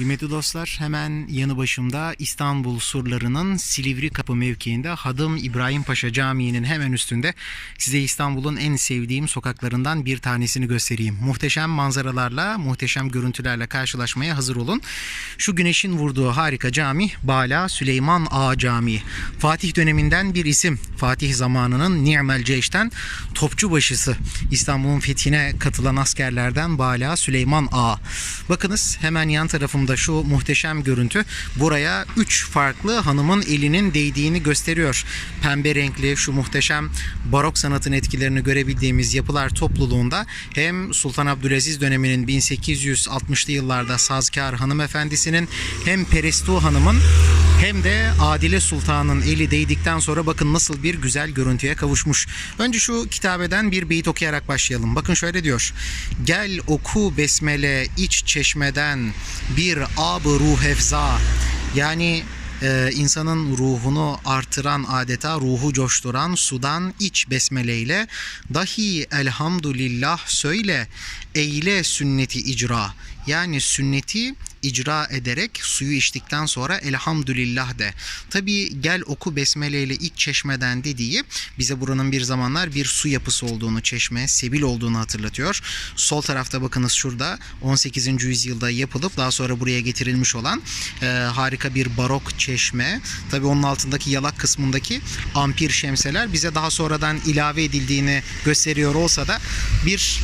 Kıymetli dostlar hemen yanı başımda İstanbul surlarının Silivri Kapı mevkiinde Hadım İbrahim Paşa Camii'nin hemen üstünde size İstanbul'un en sevdiğim sokaklarından bir tanesini göstereyim. Muhteşem manzaralarla, muhteşem görüntülerle karşılaşmaya hazır olun. Şu güneşin vurduğu harika cami Bala Süleyman Ağa Camii. Fatih döneminden bir isim. Fatih zamanının Ni'mel Ceyş'ten topçubaşısı. İstanbul'un fethine katılan askerlerden Bala Süleyman Ağa. Bakınız hemen yan tarafımda şu muhteşem görüntü buraya 3 farklı hanımın elinin değdiğini gösteriyor. Pembe renkli şu muhteşem barok sanatın etkilerini görebildiğimiz yapılar topluluğunda hem Sultan Abdülaziz döneminin 1860'lı yıllarda sazkar hanımefendisinin hem Perestu hanımın hem de Adile Sultan'ın eli değdikten sonra bakın nasıl bir güzel görüntüye kavuşmuş. Önce şu kitabeden bir beyit okuyarak başlayalım. Bakın şöyle diyor. Gel oku besmele iç çeşmeden bir ab ruh efza. Yani e, insanın ruhunu artıran adeta ruhu coşturan sudan iç besmeleyle dahi elhamdülillah söyle eyle sünneti icra yani sünneti icra ederek suyu içtikten sonra elhamdülillah de. Tabi gel oku besmele ile iç çeşmeden dediği bize buranın bir zamanlar bir su yapısı olduğunu, çeşme, sebil olduğunu hatırlatıyor. Sol tarafta bakınız şurada 18. yüzyılda yapılıp daha sonra buraya getirilmiş olan e, harika bir barok çeşme. Tabi onun altındaki yalak kısmındaki ampir şemseler bize daha sonradan ilave edildiğini gösteriyor olsa da bir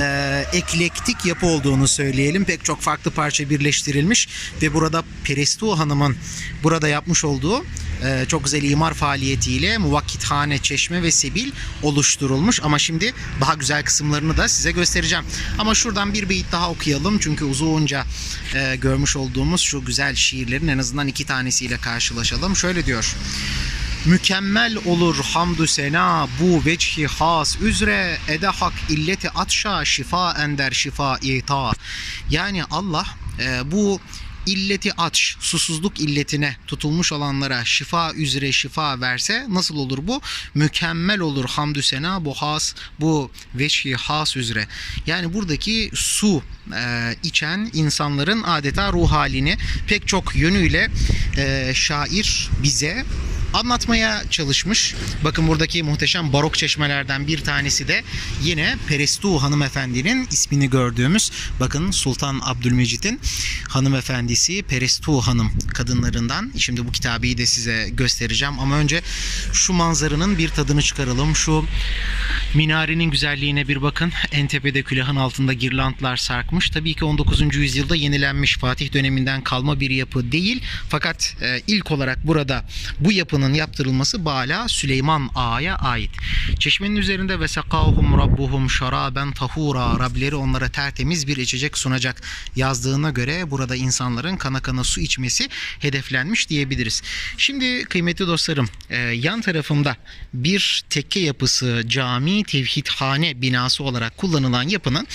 e, eklektik yapı olduğunu söyleyelim. Pek çok farklı parça birleştirilmiş ve burada Perestu Hanım'ın burada yapmış olduğu e, çok güzel imar faaliyetiyle muvakkithane, çeşme ve sebil oluşturulmuş. Ama şimdi daha güzel kısımlarını da size göstereceğim. Ama şuradan bir beyit daha okuyalım. Çünkü uzunca e, görmüş olduğumuz şu güzel şiirlerin en azından iki tanesiyle karşılaşalım. Şöyle diyor. Mükemmel olur hamdü sena bu veçhi has üzre ede hak illeti atşa şifa ender şifa ita. Yani Allah e, bu illeti aç, susuzluk illetine tutulmuş olanlara şifa üzere şifa verse nasıl olur bu? Mükemmel olur hamdü sena bu has, bu veçhi has üzere. Yani buradaki su e, içen insanların adeta ruh halini pek çok yönüyle e, şair bize anlatmaya çalışmış. Bakın buradaki muhteşem barok çeşmelerden bir tanesi de yine Perestu hanımefendinin ismini gördüğümüz bakın Sultan Abdülmecit'in hanımefendisi Perestu hanım kadınlarından. Şimdi bu kitabeyi de size göstereceğim ama önce şu manzaranın bir tadını çıkaralım. Şu minarenin güzelliğine bir bakın. En tepede külahın altında girlandlar sarkmış. Tabii ki 19. yüzyılda yenilenmiş Fatih döneminden kalma bir yapı değil. Fakat e, ilk olarak burada bu yapının yaptırılması Bala Süleyman Ağa'ya ait. Çeşmenin üzerinde ve sekahum rabbuhum şaraben tahura Rableri onlara tertemiz bir içecek sunacak yazdığına göre burada insanların kana kana su içmesi hedeflenmiş diyebiliriz. Şimdi kıymetli dostlarım e, yan tarafımda bir tekke yapısı cami tevhidhane binası olarak kullanılan yapının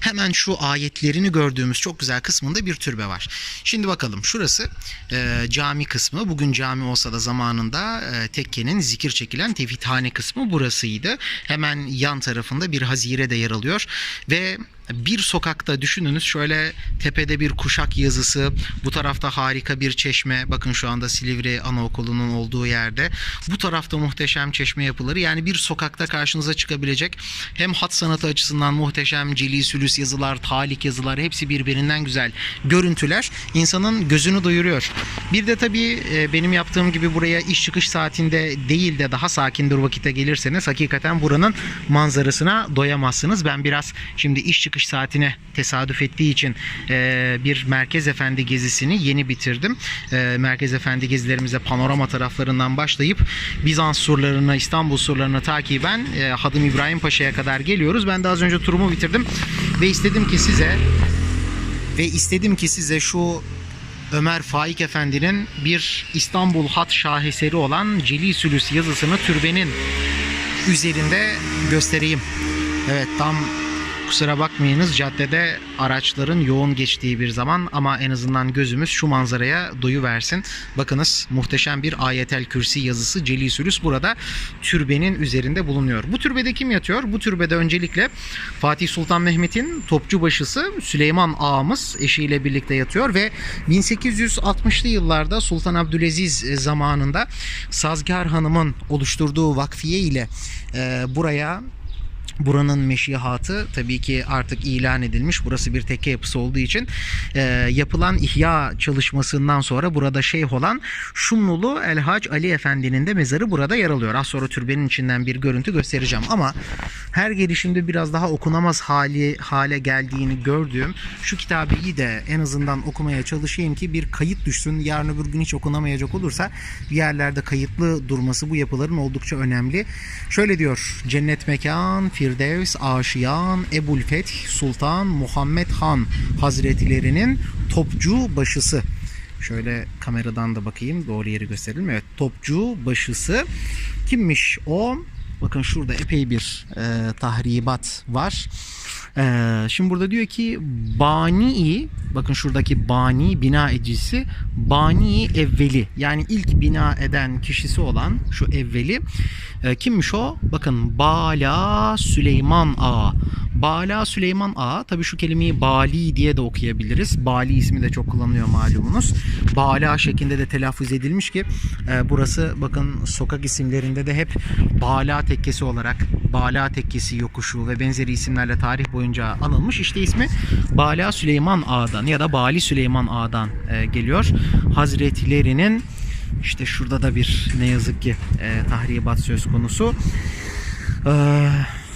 hemen şu ayetlerini gördüğümüz çok güzel kısmında bir türbe var. Şimdi bakalım şurası e, cami kısmı. Bugün cami olsa da zamanında e, tekkenin zikir çekilen tevhidhane kısmı burasıydı. Hemen yan tarafında bir hazire de yer alıyor. Ve bir sokakta düşününüz şöyle tepede bir kuşak yazısı bu tarafta harika bir çeşme bakın şu anda Silivri Anaokulu'nun olduğu yerde. Bu tarafta muhteşem çeşme yapıları yani bir sokakta karşınıza çıkabilecek hem hat sanatı açısından muhteşem cili sülüs yazılar talik yazılar hepsi birbirinden güzel görüntüler. İnsanın gözünü doyuruyor. Bir de tabii e, benim yaptığım gibi buraya iş çıkış saatinde değil de daha sakin bir vakitte gelirseniz hakikaten buranın manzarasına doyamazsınız ben biraz şimdi iş çıkış saatine tesadüf ettiği için e, bir Merkez Efendi gezisini yeni bitirdim. E, Merkez Efendi gezilerimize panorama taraflarından başlayıp Bizans surlarına, İstanbul surlarına takiben e, Hadım İbrahim Paşa'ya kadar geliyoruz. Ben de az önce turumu bitirdim ve istedim ki size ve istedim ki size şu Ömer Faik Efendi'nin bir İstanbul hat şaheseri olan Celi Sülüs yazısını türbenin üzerinde göstereyim. Evet tam Kusura bakmayınız caddede araçların yoğun geçtiği bir zaman ama en azından gözümüz şu manzaraya doyu versin. Bakınız muhteşem bir ayetel kürsi yazısı Celisülüs burada türbenin üzerinde bulunuyor. Bu türbede kim yatıyor? Bu türbede öncelikle Fatih Sultan Mehmet'in topçu başısı Süleyman ağamız eşiyle birlikte yatıyor ve 1860'lı yıllarda Sultan Abdülaziz zamanında Sazgar Hanım'ın oluşturduğu vakfiye ile e, buraya Buranın meşihatı tabii ki artık ilan edilmiş. Burası bir tekke yapısı olduğu için e, yapılan ihya çalışmasından sonra burada şeyh olan Şumlulu El Hac Ali Efendi'nin de mezarı burada yer alıyor. Az sonra türbenin içinden bir görüntü göstereceğim ama her gelişimde biraz daha okunamaz hali hale geldiğini gördüğüm şu kitabı iyi de en azından okumaya çalışayım ki bir kayıt düşsün. Yarın öbür gün hiç okunamayacak olursa bir yerlerde kayıtlı durması bu yapıların oldukça önemli. Şöyle diyor. Cennet mekan, Firdevs, Aşiyan, Ebul Feth, Sultan Muhammed Han Hazretlerinin topçu başısı. Şöyle kameradan da bakayım doğru yeri gösterelim. Evet topçu başısı kimmiş o? Bakın şurada epey bir e, tahribat var. E, şimdi burada diyor ki Bani bakın şuradaki Bani bina edicisi Bani evveli yani ilk bina eden kişisi olan şu evveli e, kimmiş o? Bakın Bala Süleyman Ağa. Bala Süleyman Ağa tabi şu kelimeyi Bali diye de okuyabiliriz. Bali ismi de çok kullanılıyor malumunuz. Bala şeklinde de telaffuz edilmiş ki e, burası bakın sokak isimlerinde de hep Bala tekkesi olarak Bala tekkesi yokuşu ve benzeri isimlerle tarih boyunca anılmış. İşte ismi Bala Süleyman Ağa'dan ya da Bali Süleyman Ağa'dan e, geliyor. Hazretlerinin işte şurada da bir ne yazık ki e, tahribat söz konusu. Eee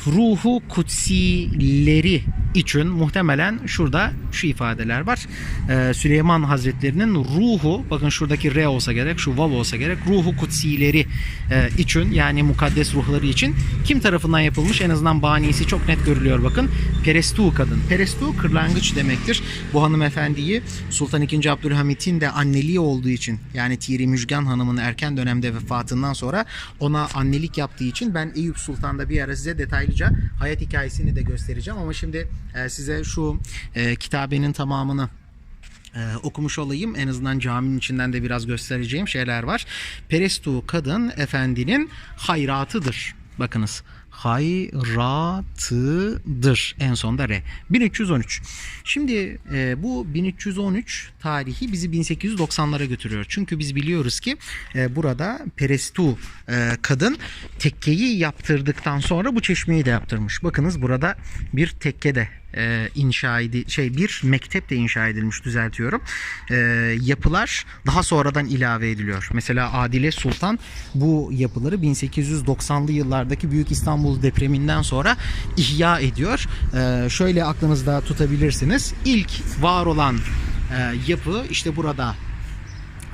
ruhu kutsileri için muhtemelen şurada şu ifadeler var. Ee, Süleyman Hazretlerinin ruhu bakın şuradaki re olsa gerek şu vav olsa gerek ruhu kutsileri e, için yani mukaddes ruhları için kim tarafından yapılmış en azından banisi çok net görülüyor bakın. Perestu kadın. Perestu kırlangıç demektir. Bu hanımefendiyi Sultan II. Abdülhamit'in de anneliği olduğu için yani Tiri Müjgan Hanım'ın erken dönemde vefatından sonra ona annelik yaptığı için ben Eyüp Sultan'da bir ara size detaylıca hayat hikayesini de göstereceğim ama şimdi e, size şu e, kitabenin tamamını e, okumuş olayım. En azından caminin içinden de biraz göstereceğim şeyler var. Perestu kadın efendinin hayratıdır. Bakınız hayratıdır. En sonda re. 1313. Şimdi e, bu 1313 tarihi bizi 1890'lara götürüyor. Çünkü biz biliyoruz ki e, burada Perestu e, kadın tekkeyi yaptırdıktan sonra bu çeşmeyi de yaptırmış. Bakınız burada bir tekke de e, inşa edi şey bir mektep de inşa edilmiş düzeltiyorum. E, yapılar daha sonradan ilave ediliyor. Mesela Adile Sultan bu yapıları 1890'lı yıllardaki Büyük İstanbul depreminden sonra ihya ediyor. E, şöyle aklınızda tutabilirsiniz. İlk var olan e, yapı işte burada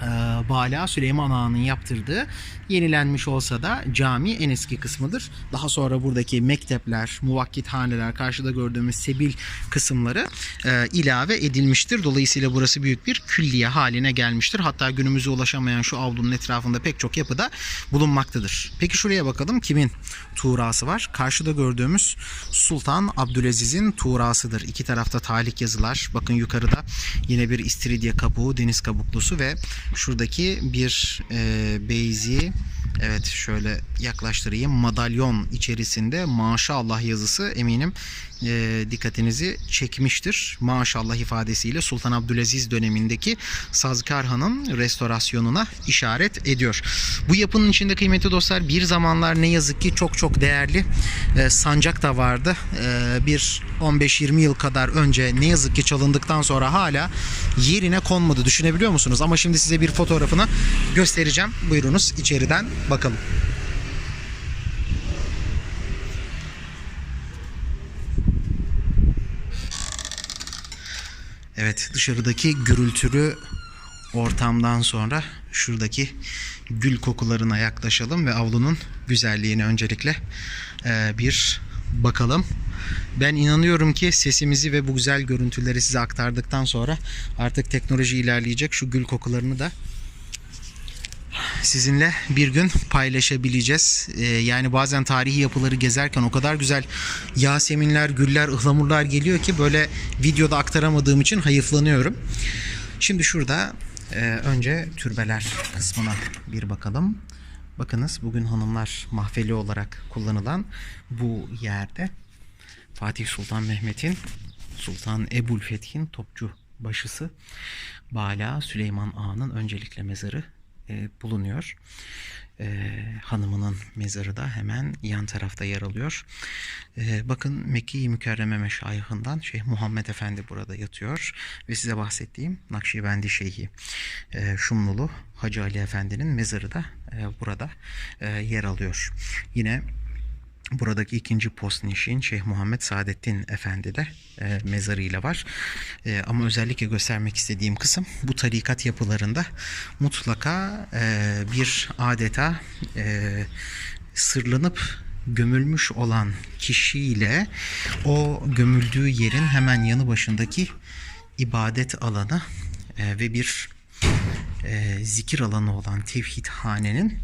e, Bala Süleyman Ağa'nın yaptırdığı yenilenmiş olsa da cami en eski kısmıdır. Daha sonra buradaki mektepler, muvakkithaneler, karşıda gördüğümüz sebil kısımları e, ilave edilmiştir. Dolayısıyla burası büyük bir külliye haline gelmiştir. Hatta günümüze ulaşamayan şu avlunun etrafında pek çok yapıda bulunmaktadır. Peki şuraya bakalım kimin tuğrası var? Karşıda gördüğümüz Sultan Abdülaziz'in tuğrasıdır. İki tarafta talik yazılar. Bakın yukarıda yine bir istiridye kabuğu, deniz kabuklusu ve şuradaki bir e, beyzi Evet şöyle yaklaştırayım. Madalyon içerisinde maşallah yazısı eminim e, dikkatinizi çekmiştir. Maşallah ifadesiyle Sultan Abdülaziz dönemindeki Sazkar Han'ın restorasyonuna işaret ediyor. Bu yapının içinde kıymetli dostlar bir zamanlar ne yazık ki çok çok değerli e, sancak da vardı. E, bir 15-20 yıl kadar önce ne yazık ki çalındıktan sonra hala yerine konmadı. Düşünebiliyor musunuz? Ama şimdi size bir fotoğrafını göstereceğim. Buyurunuz içeriden bakalım. Evet dışarıdaki gürültülü ortamdan sonra şuradaki gül kokularına yaklaşalım ve avlunun güzelliğine öncelikle e, bir bakalım. Ben inanıyorum ki sesimizi ve bu güzel görüntüleri size aktardıktan sonra artık teknoloji ilerleyecek. Şu gül kokularını da sizinle bir gün paylaşabileceğiz. Ee, yani bazen tarihi yapıları gezerken o kadar güzel yaseminler, güller, ıhlamurlar geliyor ki böyle videoda aktaramadığım için hayıflanıyorum. Şimdi şurada e, önce türbeler kısmına bir bakalım. Bakınız bugün hanımlar mahfeli olarak kullanılan bu yerde Fatih Sultan Mehmet'in Sultan Ebu'l-Feth'in topçu başısı Bala Süleyman Ağa'nın öncelikle mezarı e, bulunuyor. E, hanımının mezarı da hemen yan tarafta yer alıyor. E, bakın Mekke-i Mükerreme meşayihından Şeyh Muhammed Efendi burada yatıyor. Ve size bahsettiğim Nakşibendi Şeyhi e, Şumlulu Hacı Ali Efendi'nin mezarı da e, burada e, yer alıyor. Yine Buradaki ikinci postnişin Şeyh Muhammed Saadettin Efendi de e, mezarıyla var. E, ama özellikle göstermek istediğim kısım bu tarikat yapılarında mutlaka e, bir adeta e, sırlanıp gömülmüş olan kişiyle o gömüldüğü yerin hemen yanı başındaki ibadet alanı e, ve bir e, zikir alanı olan tevhid hanenin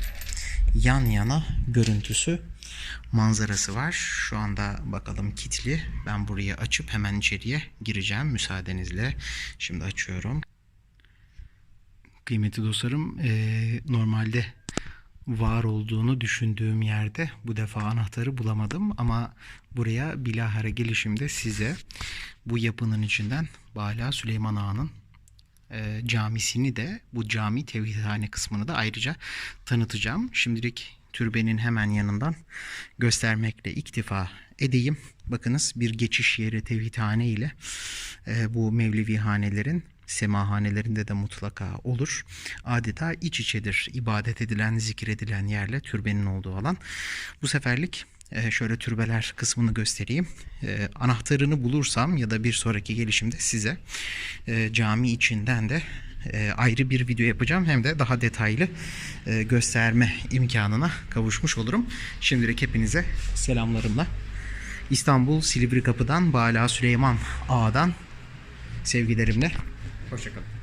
yan yana görüntüsü manzarası var. Şu anda bakalım kitli. Ben burayı açıp hemen içeriye gireceğim müsaadenizle. Şimdi açıyorum. Kıymetli dostlarım, eee, normalde var olduğunu düşündüğüm yerde bu defa anahtarı bulamadım ama buraya bilahare gelişimde size bu yapının içinden Bala Süleyman Ağa'nın e, camisini de bu cami tevhidhane kısmını da ayrıca tanıtacağım. Şimdilik türbenin hemen yanından göstermekle iktifa edeyim. Bakınız bir geçiş yeri tevhidhane ile e, bu Mevlevi hanelerin semahanelerinde de mutlaka olur. Adeta iç içedir. İbadet edilen, zikredilen yerle türbenin olduğu alan. Bu seferlik e, şöyle türbeler kısmını göstereyim. E, anahtarını bulursam ya da bir sonraki gelişimde size e, cami içinden de e, ayrı bir video yapacağım. Hem de daha detaylı e, gösterme imkanına kavuşmuş olurum. Şimdilik hepinize selamlarımla. İstanbul Silivri Kapı'dan Bala Süleyman Ağa'dan sevgilerimle. Hoşçakalın.